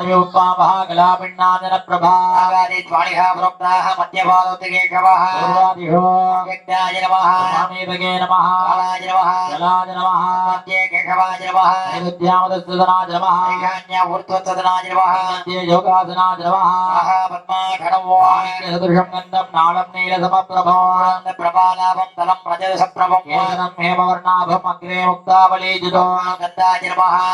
వర్ణాని ఉత్పామః కళాపిన్నాదన ప్రభా ఆగాదిద్వాళిహ ప్రోక్తాః మధ్యపాదోత్తకేశవः పూర్వాదిహో యజ్ఞాయ నమః స్వామీతకే నమః కాళాయ నమః జలాయ నమః మధ్యే కేశవాయ నమః నైవేద్యామదస్తుదనాయ నమః ఈశాన్య ఊర్ధ్వసదనాయ నమః మధ్యే యోగాసనాయ నమః ఆహ పద్మాఘనమో సదృశం గంధం నాళం నీల సమప్రభో ప్రభాలాభం తలం ప్రజసప్రభం కేశనం హేమవర్ణాభం అగ్రే ముక్తావలీజితో గంధాయ నమః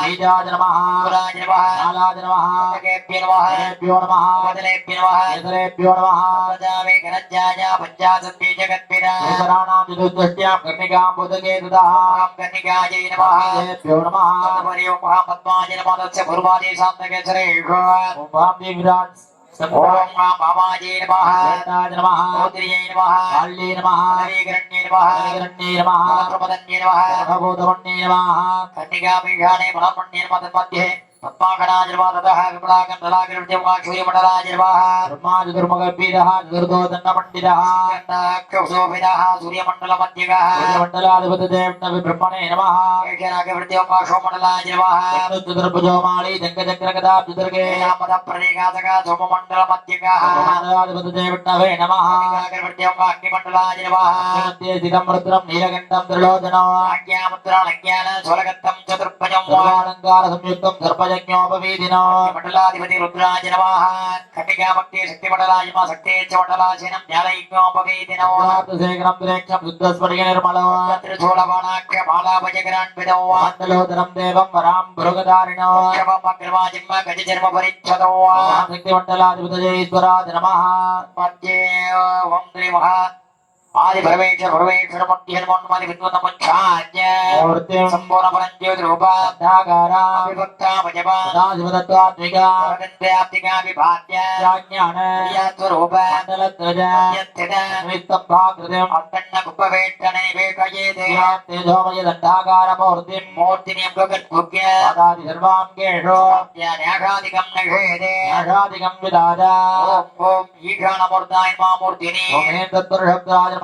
ेभ्यो नमः कदलेभ्यो नमः कदलेभ्यो नमः जामे गणज्ञाय पञ्चादपि जगत्पिदाणां चतुर्दष्ट्यां कर्णिकां बुधगे दुदां कर्णिकायै नमः देभ्यो नमः तदपर्यो महापद्माय नमः तस्य पूर्वादि सान्तकेसरेषु ओं विराट् ओम भावाये नमः वेदाय नमः ओत्रिये नमः काल्ये नमः हरिगरण्ये नमः हरिगरण्ये नमः प्रपदन्ये नमः भगवतवण्ये नमः कर्णिकाभिषाणे फलपण्ये नमः तन्मध्ये నమః ప్రమదన్యే నమః సర్వభూతమన్యే నమః కన్నికాపీఠానే బ్రహ్మణ్యే మధ్య పద్మాకణాయ నమః తతః విపులాకండలాగిరిమఠరాజ నమః బ్రహ్మా చతుర్ముఖపీఠः చతుర్దోదన్న పండితः శోభినः సూర్యమండల మధ్యగः మండలాధిపతిదేవ బ్రహ్మణే నమః కేశరాగవృత్యోకాశోమండలాయ నమః చతుర్భుజో మాళీ జంగచక్రగదా చతుర్గే నామద ప్రదేగాతక సోమమండల మధ్యగः మండలాధిపతిదేవే నమః అగ్నిమండలాయ నమః మధ్యే స్థితం రుద్రం నీలకంఠం త్రిలోచనం ఆజ్ఞాముద్రాణజ్ఞాన స్వలగత్తం చతుర్భజం సర్వాలంకార సంయుక్తం సర్పయజ్ఞోపవీదినో మండలాధిపతి రుద్రాజ నమః కటికామక్తి శక్తి మండలాయ నమః శక్తే చ మండలాశనం జ్ఞానయజ్ఞోపవేదినో శేఖరం ప్రేక్షం శుద్ధస్ఫటిక నిర్మలో త్రిశూలబాణాఖ్య బాలాభజగరాన్విదో మండలోదరం దేవం వరాం భృగదారిణో అగ్రవాజిమ్మ గజ జన్మ పరిచ్ఛదో శక్తి నమః మధ్యే ఓం శ్రీ మహా ఆది పరమేశ్వర పరమేశ్వర మధ్య హనుమన్మది విద్వత ముఖ్యాజ్ఞ మూర్తిం సంపూర్ణ పరంజ్యోతి రూపా సంధాకారా విభక్తా భజపా సదాశివతత్వాత్మికా వ్యాప్తిగా విభాగ్య జ్ఞాన స్వరూప మండలత్రజ యత్తిద నిమిత్తంభాకృతిం అత్తన్న కుప్పవేట్టనే వేకయేదే తేజోమయ దండాకార మూర్తిం మూర్తిని భగద్భుగ్య పదాది సర్వాంగేషు న్యాఘాదికం నఘేదే యాషాదికం విదాజ ఓం ఓం ఈఘానమూర్తాయ మామూర్తిని ఓమేం తత్పురుషబ్దాజ మహావక్త్రే కృతయ మహాకృతయే ఏమాపదేవ్యాజ మహానాభో ఓం సద్యో జాతమూర్తజయ నమః పదజో ఈశానమూర్తాజ మహా ఊర్ధ్వమూర్తిని గృహమూర్తాయ మా పూర్వమూర్తిని మధోరమూర్తాజ మహాదగ్రమూర్తిని వామదేవమూర్తాయ మా ఉత్తరమూర్తిని సత్యోజాతమూర్తాజ మహాపద్యమూర్తిని ఈఘానవక్త్రాయ మా ఊర్ధ్వభక్త్రే తత్పురుషబ్దాయ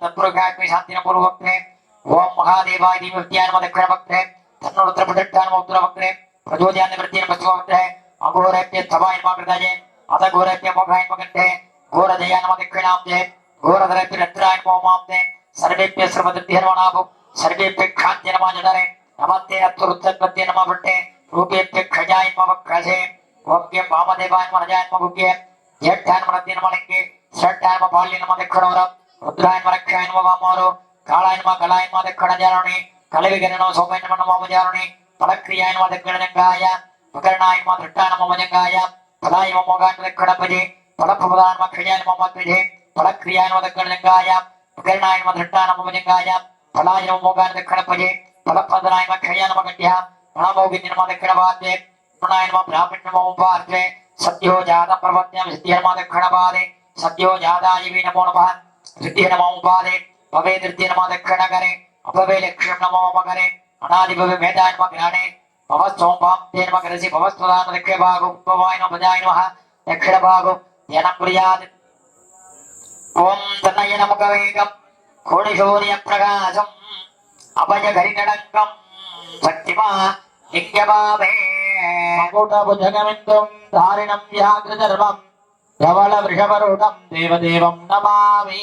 తత్పురుషాగ్ని శాంతిన పూర్వక్తే ఓం మహాదేవాయ దీవ్యానమ దక్షిణ భక్తే తన్నురుద్ర ప్రదక్షానమ ఉత్తర భక్తే ప్రచోదయాన్ని వృత్తిని పశ్చిమ భక్తే అఘోరేభ్య సభాయ మాకృతాయే అత ఘోరేభ్య మోఘాయ మగంతే ఘోరదయా నమ దక్షిణాంతే ఘోరధరేభ్య రత్రాయ మోమాంతే సర్వేభ్య శ్రమదృత్యర్వణాభు సర్వేభ్య క్షాంతి నమ జడరే నమస్తే అత్వరుత్పత్తి నమ భట్టే ತನ್ನೋತ್ರ ಪುಟಟ್ಟಾನ ಮೌತ್ರ ವಕ್ರೆ ಪ್ರಚೋದಯಾನ ವೃತ್ತಿಯ ಪಶುವಕ್ರೆ ಅಘೋರಕ್ಕೆ ತವಾ ಇರ್ಮ ಪ್ರದಾಜೆ ಅತ ಘೋರಕ್ಕೆ ಮೋಘ ಇರ್ಮ ಗಂಟೆ ಘೋರ ದಯಾನ ಮದಿಕ್ವಿಣಾಮ್ದೆ ಘೋರ ದರಕ್ಕೆ ರತ್ರಾಯ ಮೋಮಾಮ್ದೆ ಸರ್ವೇಪ್ಯ ಸರ್ವದೃತ್ಯರ್ವಣಾಭು ಸರ್ವೇಪ್ಯ ಕ್ಷಾಂತಿ ನಮ ಜನರೆ ನಮತ್ತೆ ಹತ್ತು ವೃತ್ತಕೃತ್ಯ ನಮ ಬಟ್ಟೆ ರೂಪೇಪ್ಯ ಕ್ಷಜಾಯ ಮಮ ಕ್ಷಜೆ ಓಂಗೆ ವಾಮದೇವಾಯ ಮನಜಾಯ ಮಗುಗೆ ಜ್ಯೇಷ್ಠಾಯ ಮನದ್ಯ ನಮಲಿಂಗೆ ಶ್ರೇಷ್ಠಾಯ ಮಪಾಲ್ಯ ನಮ ದಿಕ್ಕಣೋರ ರುದ್ರಾಯ ಮರಕ್ಷಾಯ ನಮ ವಾಮೋರು ಕಾಳಾಯ ನಮ ಕಲಾಯ ನಮ ದಿಕ್ಕಣ ಜಾರಣಿ കളവികരണോ സൗമ്യനമണമോപചാരുണി തലക്രിയായ മതക്കിഴനങ്കായ പ്രകരണായ ദൃഷ്ടാനമോപജങ്കായ തലായ മോകാൻമതക്കിടപ്പജി തലപ്രപ്രധാനമക്രിയായ മോമത്രിജി തലക്രിയായ മതക്കിഴനങ്കായ പ്രകരണായ ദൃഷ്ടാനമോപജങ്കായ തലായ മോകാൻമതക്കിടപ്പജി തലപ്രധാനായ മക്രിയായ മകന്യ പ്രണമോകിന്യ മതക്കിടവാദ്യ പ്രണായ ബ്രാഹ്മണ്യമോപാർജെ സത്യോ ജാത പ്രവജ്ഞം സിദ്ധിയമാതക്കിടപാതെ സത്യോ ജാതായി വീണമോണ സിദ്ധിയനമോപാതെ ഭവേതിർത്തിയനമാതക്കിടകരെ జాతాయ నమో నమ సిద్ధియ నమో పాదే భవే నృత్య నమ దక్షిణ కరే అపవే లక్ష్యం నమో మకరే అనాది భవే మేధాయ నమ జ్ఞానే భవస్సోంభాం తే నమ కరసి భవస్వదాన దక్షిణ భాగం భవాయ నమ భజాయ నమ దక్షిణ భాగం ధ్యానం కుర్యాత్. ఓం తన్నయ నముఖవేగం కోణిశూర్య ప్రకాశం అభయ గరిగడంకం శక్తిమా నిత్యభావే మకుటభుజగమిందుం ధారిణం ధవళ వృషభరూఢం దేవదేవం నమామి.